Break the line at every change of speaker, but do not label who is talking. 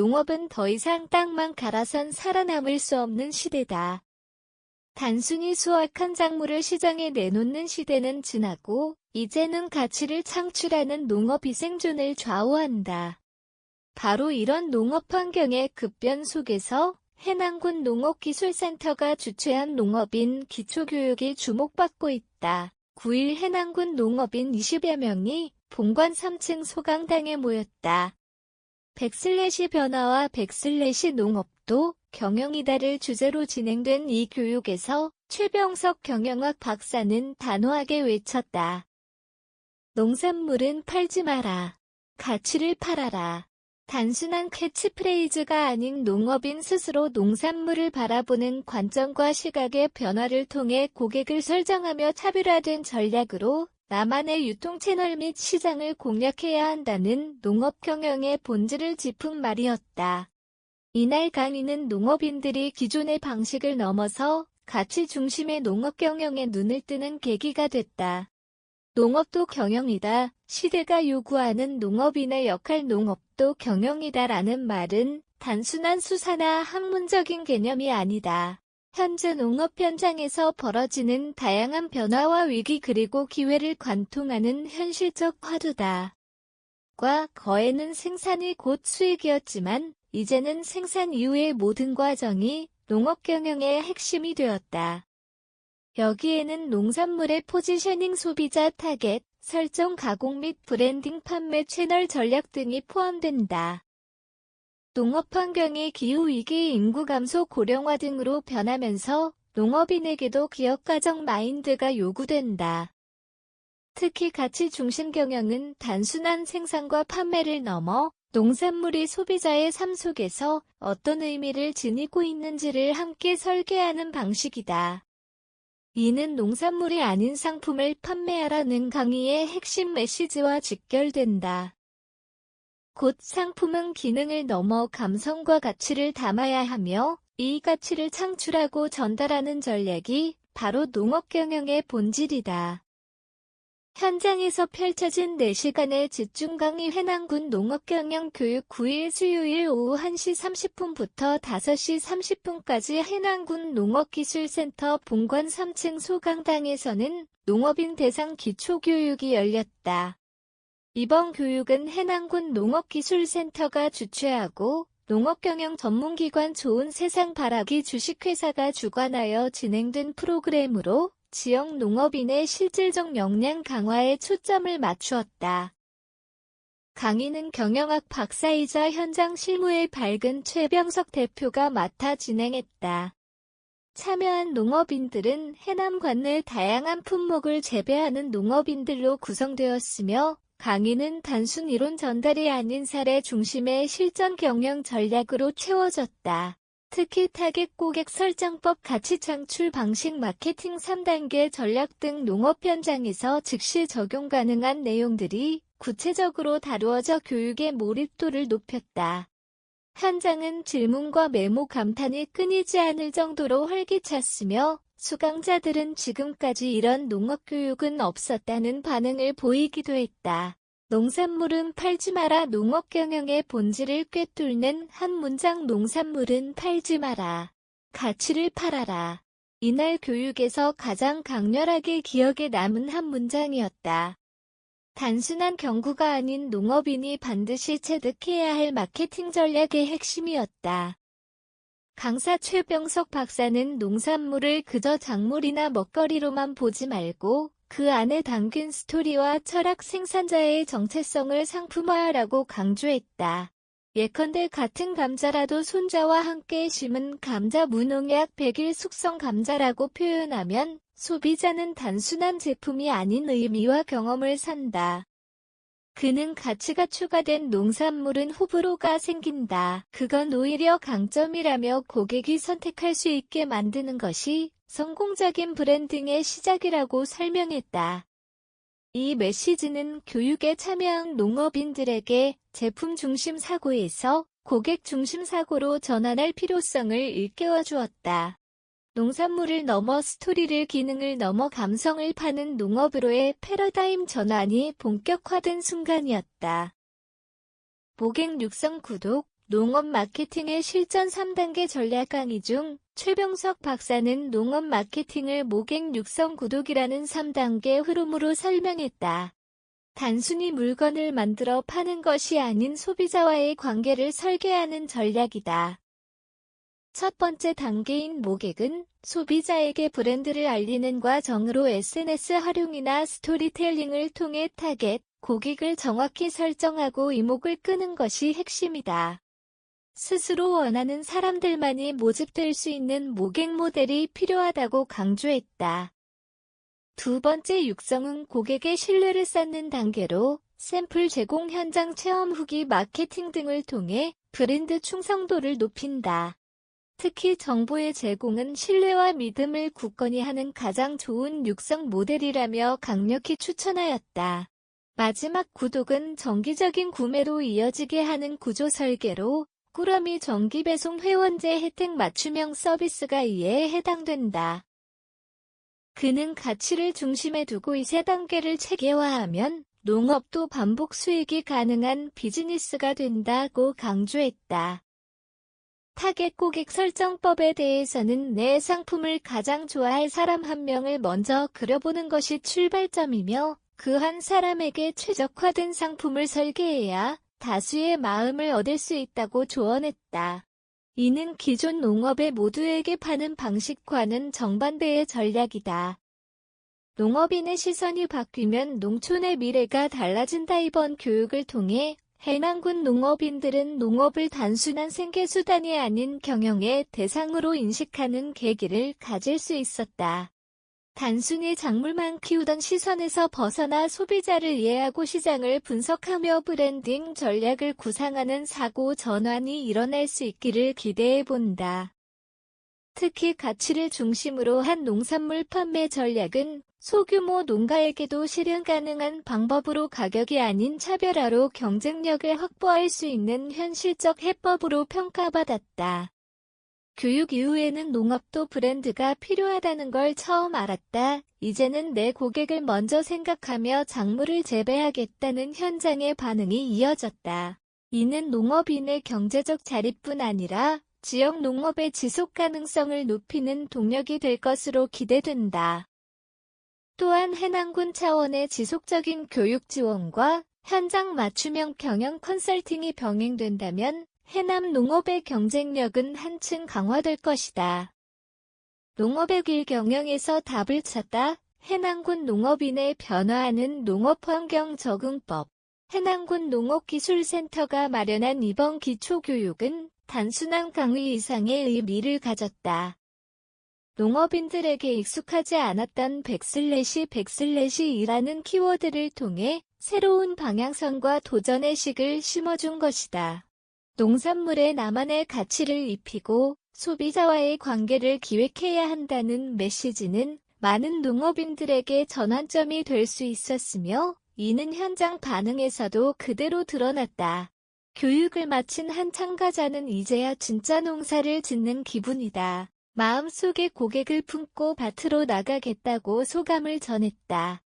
농업은 더 이상 땅만 갈아선 살아남을 수 없는 시대다. 단순히 수확한 작물을 시장에 내놓는 시대는 지나고 이제는 가치를 창출하는 농업이 생존을 좌우한다. 바로 이런 농업 환경의 급변 속에서 해남군 농업기술센터가 주최한 농업인 기초교육이 주목받고 있다. 9일 해남군 농업인 20여 명이 본관 3층 소강당에 모였다. 백슬래시 변화와 백슬래시 농업도 경영이다를 주제로 진행된 이 교육에서 최병석 경영학 박사는 단호하게 외쳤다. 농산물은 팔지 마라. 가치를 팔아라. 단순한 캐치프레이즈가 아닌 농업인 스스로 농산물을 바라보는 관점과 시각의 변화를 통해 고객을 설정하며 차별화된 전략으로 나만의 유통 채널 및 시장을 공략해야 한다는 농업 경영의 본질을 짚은 말이었다. 이날 강의는 농업인들이 기존의 방식을 넘어서 가치 중심의 농업 경영에 눈을 뜨는 계기가 됐다. 농업도 경영이다. 시대가 요구하는 농업인의 역할 농업도 경영이다라는 말은 단순한 수사나 학문적인 개념이 아니다. 현재 농업 현장에서 벌어지는 다양한 변화와 위기 그리고 기회를 관통하는 현실적 화두다. 과 거에는 생산이 곧 수익이었지만 이제는 생산 이후의 모든 과정이 농업 경영의 핵심이 되었다. 여기에는 농산물의 포지셔닝 소비자 타겟, 설정 가공 및 브랜딩 판매 채널 전략 등이 포함된다. 농업 환경이 기후위기, 인구 감소, 고령화 등으로 변하면서 농업인에게도 기업가정 마인드가 요구된다. 특히 가치 중심 경영은 단순한 생산과 판매를 넘어 농산물이 소비자의 삶 속에서 어떤 의미를 지니고 있는지를 함께 설계하는 방식이다. 이는 농산물이 아닌 상품을 판매하라는 강의의 핵심 메시지와 직결된다. 곧 상품은 기능을 넘어 감성과 가치를 담아야 하며 이 가치를 창출하고 전달하는 전략이 바로 농업 경영의 본질이다. 현장에서 펼쳐진 4시간의 집중 강의 회남군 농업경영 교육 9일 수요일 오후 1시 30분부터 5시 30분까지 해남군 농업기술센터 본관 3층 소강당에서는 농업인 대상 기초교육이 열렸다. 이번 교육은 해남군 농업기술센터가 주최하고 농업경영 전문기관 좋은 세상 바라기 주식회사가 주관하여 진행된 프로그램으로 지역 농업인의 실질적 역량 강화에 초점을 맞추었다. 강의는 경영학 박사이자 현장 실무에 밝은 최병석 대표가 맡아 진행했다. 참여한 농업인들은 해남 관내 다양한 품목을 재배하는 농업인들로 구성되었으며 강의는 단순 이론 전달이 아닌 사례 중심의 실전 경영 전략으로 채워졌다. 특히 타겟 고객 설정법 가치 창출 방식 마케팅 3단계 전략 등 농업 현장에서 즉시 적용 가능한 내용들이 구체적으로 다루어져 교육의 몰입도를 높였다. 현장은 질문과 메모 감탄이 끊이지 않을 정도로 활기찼으며 수강자들은 지금까지 이런 농업 교육은 없었다는 반응을 보이기도 했다. 농산물은 팔지 마라 농업 경영의 본질을 꿰뚫는 한 문장 농산물은 팔지 마라. 가치를 팔아라. 이날 교육에서 가장 강렬하게 기억에 남은 한 문장이었다. 단순한 경구가 아닌 농업인이 반드시 체득해야 할 마케팅 전략의 핵심이었다. 강사 최병석 박사는 농산물을 그저 작물이나 먹거리로만 보지 말고 그 안에 담긴 스토리와 철학 생산자의 정체성을 상품화하라고 강조했다. 예컨대 같은 감자라도 손자와 함께 심은 감자 무농약 100일 숙성 감자라고 표현하면 소비자는 단순한 제품이 아닌 의미와 경험을 산다. 그는 가치가 추가된 농산물은 호불호가 생긴다. 그건 오히려 강점이라며 고객이 선택할 수 있게 만드는 것이 성공적인 브랜딩의 시작이라고 설명했다. 이 메시지는 교육에 참여한 농업인들에게 제품 중심 사고에서 고객 중심 사고로 전환할 필요성을 일깨워 주었다. 농산물을 넘어 스토리를 기능을 넘어 감성을 파는 농업으로의 패러다임 전환이 본격화된 순간이었다. 모객 육성 구독, 농업 마케팅의 실전 3단계 전략 강의 중 최병석 박사는 농업 마케팅을 모객 육성 구독이라는 3단계 흐름으로 설명했다. 단순히 물건을 만들어 파는 것이 아닌 소비자와의 관계를 설계하는 전략이다. 첫 번째 단계인 모객은 소비자에게 브랜드를 알리는 과정으로 SNS 활용이나 스토리텔링을 통해 타겟, 고객을 정확히 설정하고 이목을 끄는 것이 핵심이다. 스스로 원하는 사람들만이 모집될 수 있는 모객 모델이 필요하다고 강조했다. 두 번째 육성은 고객의 신뢰를 쌓는 단계로 샘플 제공 현장 체험 후기 마케팅 등을 통해 브랜드 충성도를 높인다. 특히 정보의 제공은 신뢰와 믿음을 굳건히 하는 가장 좋은 육성 모델이라며 강력히 추천하였다. 마지막 구독은 정기적인 구매로 이어지게 하는 구조 설계로 꾸러미 정기 배송 회원제 혜택 맞춤형 서비스가 이에 해당된다. 그는 가치를 중심에 두고 이 세 단계를 체계화하면 농업도 반복 수익이 가능한 비즈니스가 된다고 강조했다. 타겟 고객 설정법에 대해서는 내 상품을 가장 좋아할 사람 한 명을 먼저 그려보는 것이 출발점이며 그 한 사람에게 최적화된 상품을 설계해야 다수의 마음을 얻을 수 있다고 조언했다. 이는 기존 농업의 모두에게 파는 방식과는 정반대의 전략이다. 농업인의 시선이 바뀌면 농촌의 미래가 달라진다 이번 교육을 통해 해남군 농업인들은 농업을 단순한 생계수단이 아닌 경영의 대상으로 인식하는 계기를 가질 수 있었다. 단순히 작물만 키우던 시선에서 벗어나 소비자를 이해하고 시장을 분석하며 브랜딩 전략을 구상하는 사고 전환이 일어날 수 있기를 기대해 본다. 특히 가치를 중심으로 한 농산물 판매 전략은 소규모 농가에게도 실현 가능한 방법으로 가격이 아닌 차별화로 경쟁력을 확보할 수 있는 현실적 해법으로 평가받았다. 교육 이후에는 농업도 브랜드가 필요하다는 걸 처음 알았다. 이제는 내 고객을 먼저 생각하며 작물을 재배하겠다는 현장의 반응이 이어졌다. 이는 농업인의 경제적 자립뿐 아니라 지역 농업의 지속 가능성을 높이는 동력이 될 것으로 기대된다. 또한 해남군 차원의 지속적인 교육 지원과 현장 맞춤형 경영 컨설팅이 병행된다면 해남 농업의 경쟁력은 한층 강화될 것이다. 농업의 길 경영에서 답을 찾다 해남군 농업인의 변화하는 농업환경 적응법 해남군 농업기술센터가 마련한 이번 기초교육은 단순한 강의 이상의 의미를 가졌다. 농업인들에게 익숙하지 않았던 백슬래시 백슬래시이라는 키워드를 통해 새로운 방향성과 도전의 식을 심어준 것이다. 농산물에 나만의 가치를 입히고 소비자와의 관계를 기획해야 한다는 메시지는 많은 농업인들에게 전환점이 될 수 있었으며 이는 현장 반응에서도 그대로 드러났다. 교육을 마친 한 참가자는 이제야 진짜 농사를 짓는 기분이다. 마음속에 고객을 품고 밭으로 나가겠다고 소감을 전했다.